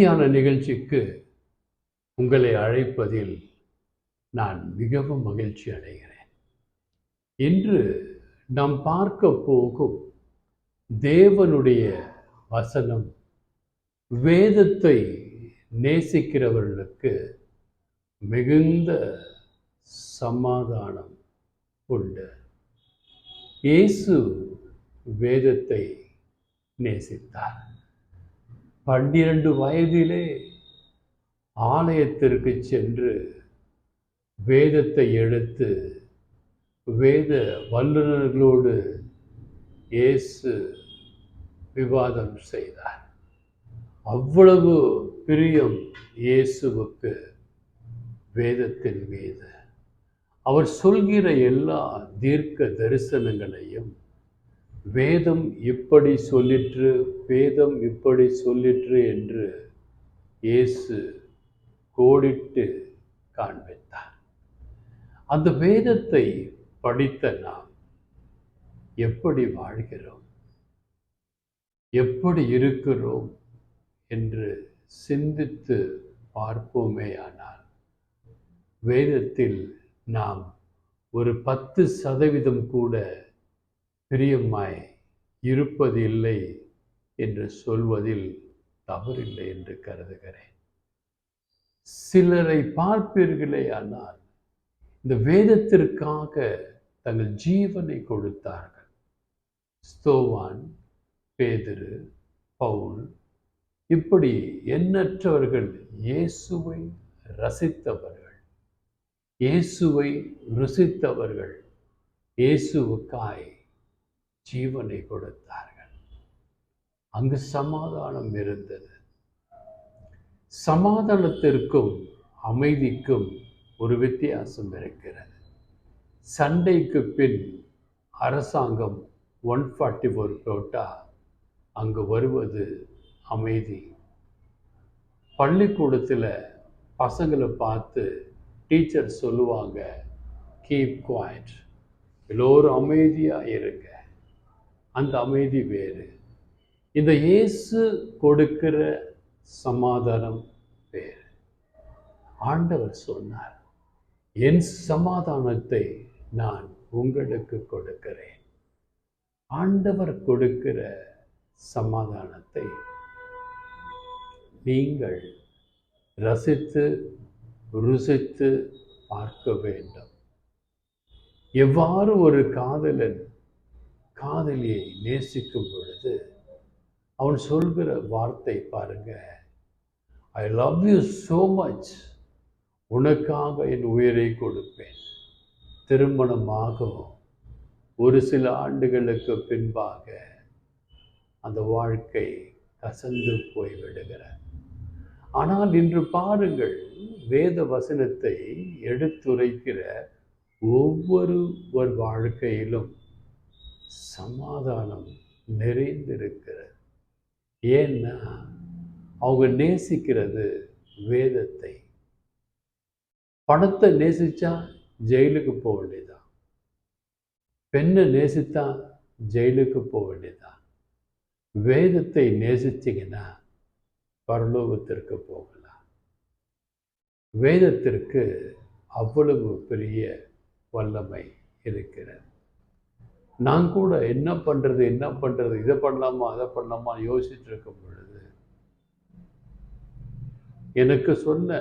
தியான நிகழ்ச்சிக்கு உங்களை அழைப்பதில் நான் மிகவும் மகிழ்ச்சி அடைகிறேன். இன்று நாம் பார்க்க போகும் தேவனுடைய வசனம் வேதத்தை நேசிக்கிறவர்களுக்கு மிகுந்த சமாதானம் உண்டு. இயேசு வேதத்தை நேசித்தார். பன்னிரண்டு வயதிலே ஆலயத்திற்கு சென்று வேதத்தை எடுத்து வேத வல்லுநர்களோடு இயேசு விவாதம் செய்தார். அவ்வளவு பிரியம் இயேசுவுக்கு வேதத்தின் மீது. அவர் சொல்கிற எல்லா தீர்க்க தரிசனங்களையும் வேதம் இப்படி சொல்லிற்று வேதம் இப்படி சொல்லிற்று என்று இயேசு கோடிட்டு காண்பித்தார். அந்த வேதத்தை படித்த நாம் எப்படி வாழ்கிறோம்? எப்படி இருக்கிறோம் என்று சிந்தித்து பார்ப்போமேயானால் வேதத்தில் நாம் ஒரு பத்து சதவீதம் கூட பிரியமாய் இருப்பதில்லை என்று சொல்வதில் தவறில்லை என்று கருதுகிறேன். சிலரை பார்ப்பீர்களே ஆனால் இந்த வேதத்திற்காக தங்கள் ஜீவனை கொடுத்தார்கள். ஸ்தோவான் பேதிரு பவுல் இப்படி எண்ணற்றவர்கள் இயேசுவை ரசித்தவர்கள் இயேசுவை ருசித்தவர்கள் இயேசுவுக்காய் ஜீவனை கொடுத்தார்கள். அங்கு சமாதானம் இருந்தது. சமாதானத்திற்கும் அமைதிக்கும் ஒரு வித்தியாசம் இருக்கிறது. சண்டைக்கு பின் அரசாங்கம் ஒன் ஃபார்ட்டி ஃபோர் போட்டால் அங்கு வருவது அமைதி. பள்ளிக்கூடத்தில் பசங்களை பார்த்து டீச்சர் சொல்லுவாங்க கீப் குவாய்ட் எல்லோரும் அமைதியாக இருங்க. அந்த அமைதி வேறு. இந்த இயேசு கொடுக்கிற சமாதானம் வேறு. ஆண்டவர் சொன்னார் என் சமாதானத்தை நான் உங்களுக்கு கொடுக்கிறேன். ஆண்டவர் கொடுக்கிற சமாதானத்தை நீங்கள் ரசித்து ருசித்து பார்க்க வேண்டும். எவ்வாறு ஒரு காதலன் காதலியை நேசிக்கும் பொழுது அவன் சொல்கிற வார்த்தை பாருங்க I love you so much உனக்காக என் உயிரை கொடுப்பேன். திருமணமாகும் ஒரு சில ஆண்டுகளுக்கு பின்பாக அந்த வாழ்க்கை கசந்து போய்விடுகிற ஆனால் இன்று பாருங்கள் வேத வசனத்தை எடுத்துரைக்கிற ஒவ்வொருவர் வாழ்க்கையிலும் சமாதானம் நிறைந்திருக்கிறது. ஏன்னா அவங்க நேசிக்கிறது வேதத்தை. பணத்தை நேசித்தா ஜெயிலுக்கு போக வேண்டியதான் பெண்ணை நேசித்தா ஜெயிலுக்கு போக வேண்டியதான் வேதத்தை நேசிச்சிங்கன்னா பரலோகத்திற்கு போகலாம். வேதத்திற்கு அவ்வளவு பெரிய வல்லமை இருக்கிறது. நான் கூட என்ன பண்ணுறது என்ன பண்ணுறது இதை பண்ணலாமா அதை பண்ணலாமா யோசிச்சுட்டு இருக்கும் பொழுது எனக்கு சொன்ன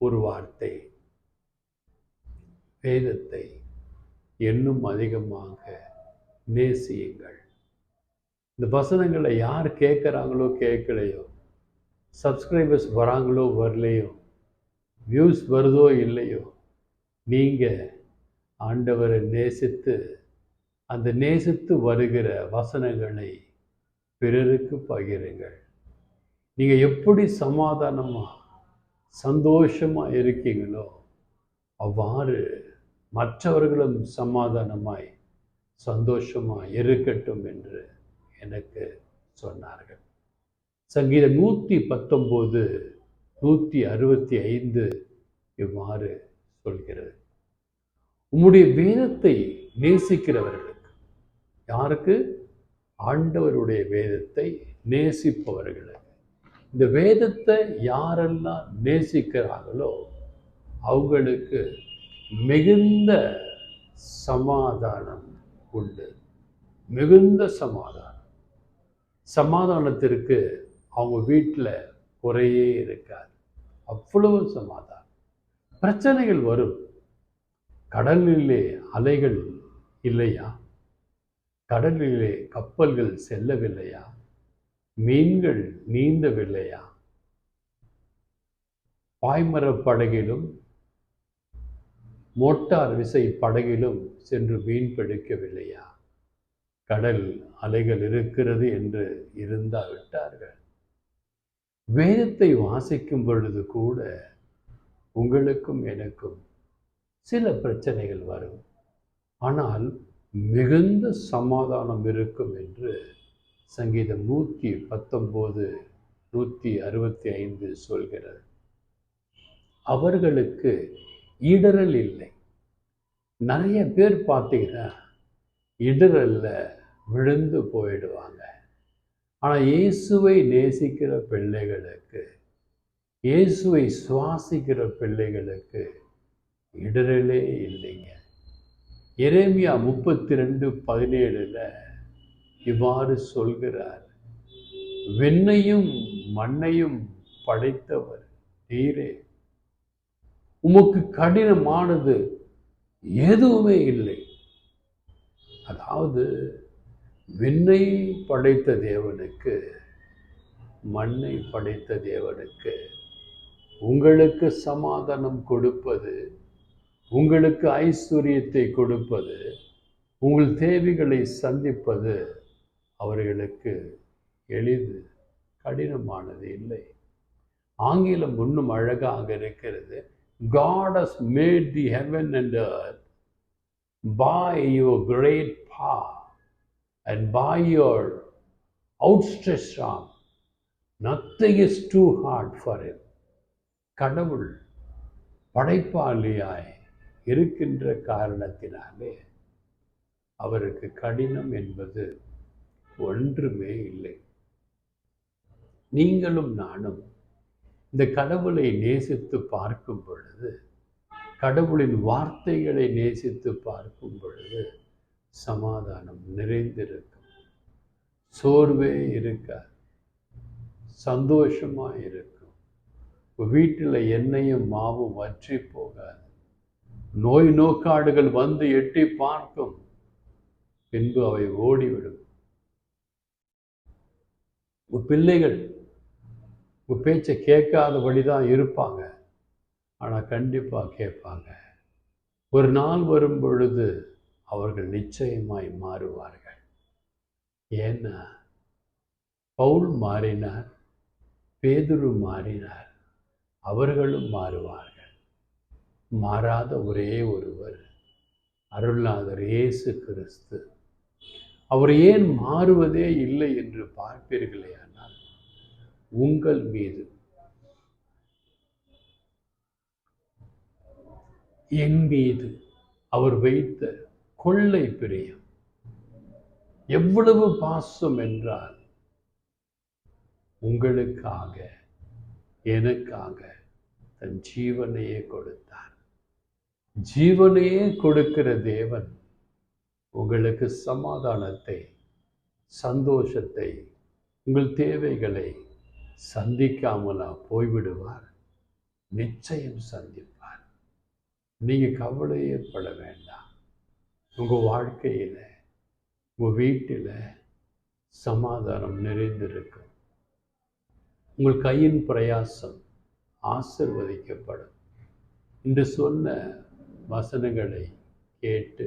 ஒரு வார்த்தை வேதத்தை இன்னும் அதிகமாக நேசியுங்கள். இந்த வசனங்களை யார் கேட்குறாங்களோ கேட்கலையோ சப்ஸ்கிரைபர்ஸ் வராங்களோ வரலையோ வியூஸ் வருதோ இல்லையோ நீங்கள் ஆண்டவரை நேசித்து அந்த நேசித்து வருகிற வசனங்களை பிறருக்கு பகிருங்கள். நீங்கள் எப்படி சமாதானமாக சந்தோஷமாக இருக்கீங்களோ அவ்வாறு மற்றவர்களும் சமாதானமாய் சந்தோஷமாக இருக்கட்டும் என்று எனக்கு சொன்னார்கள். சங்கீதம் நூற்றி பத்தொம்போது நூற்றி அறுபத்தி ஐந்து இவ்வாறு சொல்கிறது. உம்முடைய வேதத்தை நேசிக்கிறவர்கள் யாருக்கு? ஆண்டவருடைய வேதத்தை நேசிப்பவர்களுக்கு இந்த வேதத்தை யாரெல்லாம் நேசிக்கிறார்களோ அவங்களுக்கு மிகுந்த சமாதானம் உண்டு. மிகுந்த சமாதானம். சமாதானத்திற்கு அவங்க வீட்டில் குறையே இருக்காது. அவ்வளவு சமாதானம். பிரச்சனைகள் வரும். கடலிலே அலைகள் இல்லையா? கடலிலே கப்பல்கள் செல்லவில்லையா? மீன்கள் நீந்தவில்லையா? பாய்மரப் படகிலும் மோட்டார் விசை படகிலும் சென்று மீன் பிடிக்கவில்லையா? கடல் அலைகள் இருக்கிறது என்று இருந்தா விட்டார்கள் வேதத்தை வாசிக்கும் பொழுது கூட உங்களுக்கும் எனக்கும் சில பிரச்சனைகள் வரும். ஆனால் மிகுந்த சமாதானம் இருக்கும் என்று சங்கீதம் நூற்றி பத்தொம்போது நூற்றி அறுபத்தி ஐந்து சொல்கிறது. அவர்களுக்கு இடரல் இல்லை. நிறைய பேர் பார்த்தீங்கன்னா இடரல்ல விழுந்து போயிடுவாங்க. ஆனால் இயேசுவை நேசிக்கிற பிள்ளைகளுக்கு இயேசுவை சுவாசிக்கிற பிள்ளைகளுக்கு இடரலே இல்லைங்க. எரேமியா முப்பத்தி ரெண்டு பதினேழுல இவ்வாறு சொல்கிறார் வெண்ணையும் மண்ணையும் படைத்தவர் நீரே. உமக்கு கடினமானது எதுவுமே இல்லை. அதாவது விண்ணை படைத்த தேவனுக்கு மண்ணை படைத்த தேவனுக்கு உங்களுக்கு சமாதானம் கொடுப்பது உங்களுக்கு ஐஸ்வர்யத்தை கொடுப்பது உங்கள் தேவைகளை சந்திப்பது அவர்களுக்கு எளிது கடினமானது இல்லை ஆங்கிலம் ஒன்றும் அழகாக இருக்கிறது God has made the heaven and earth by your great power and by your outstretched arm. Nothing is too hard for him. கடவுள் படைப்பாளியாய் இருக்கின்ற காரணத்தினாலே அவருக்கு கடினம் என்பது ஒன்றுமே இல்லை. நீங்களும் நானும் இந்த கடவுளை நேசித்து பார்க்கும் பொழுது கடவுளின் வார்த்தைகளை நேசித்து பார்க்கும் பொழுது சமாதானம் நிறைந்திருக்கும். சோர்வே இருக்காது. சந்தோஷமாக இருக்கும். வீட்டில் எண்ணெயும் மாவும் வற்றி போகாது. நோய் நோக்காடுகள் வந்து எட்டி பார்க்கும். பின்பு அவை ஓடிவிடும். உன் பிள்ளைகள் உன் பேச்சை கேட்காதபடி தான் இருப்பாங்க. ஆனால் கண்டிப்பாக கேட்பாங்க. ஒரு நாள் வரும் பொழுது அவர்கள் நிச்சயமாய் மாறுவார்கள். ஏன்னா பவுல் மாறினார் பேதுரு மாறினார் அவர்களும் மாறுவார்கள். மாறாத ஒரே ஒருவர் அருளாதர் இயேசு கிறிஸ்து. அவர் ஏன் மாறுவதே இல்லை என்று பார்ப்பீர்களே ஆனால் உங்கள் மீது. என் மீது அவர் வைத்த கொள்ளை பிரியம் எவ்வளவு பாசம் என்றால் உங்களுக்காக எனக்காக தன் ஜீவனையே கொடுத்தார் ஜீவனையே கொடுக்கிற தேவன் உங்களுக்கு சமாதானத்தை சந்தோஷத்தை உங்கள் தேவைகளை சந்திக்காமலா போய்விடுவார். நிச்சயம் சந்திப்பார். நீங்கள் கவலையே வேண்டாம். உங்கள் வாழ்க்கையில் உங்கள் வீட்டில் சமாதானம் நிறைந்திருக்கும். உங்கள் கையின் பிரயாசம் ஆசிர்வதிக்கப்படும். என்று சொன்ன வசனங்களை கேட்டு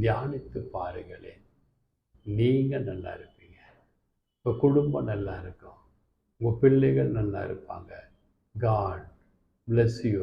தியானித்து பாருங்களேன் நீங்கள் நல்லா இருப்பீங்க. உங்கள் குடும்பம் நல்லா இருக்கும். உங்கள் பிள்ளைகள் நல்லா இருப்பாங்க. God bless you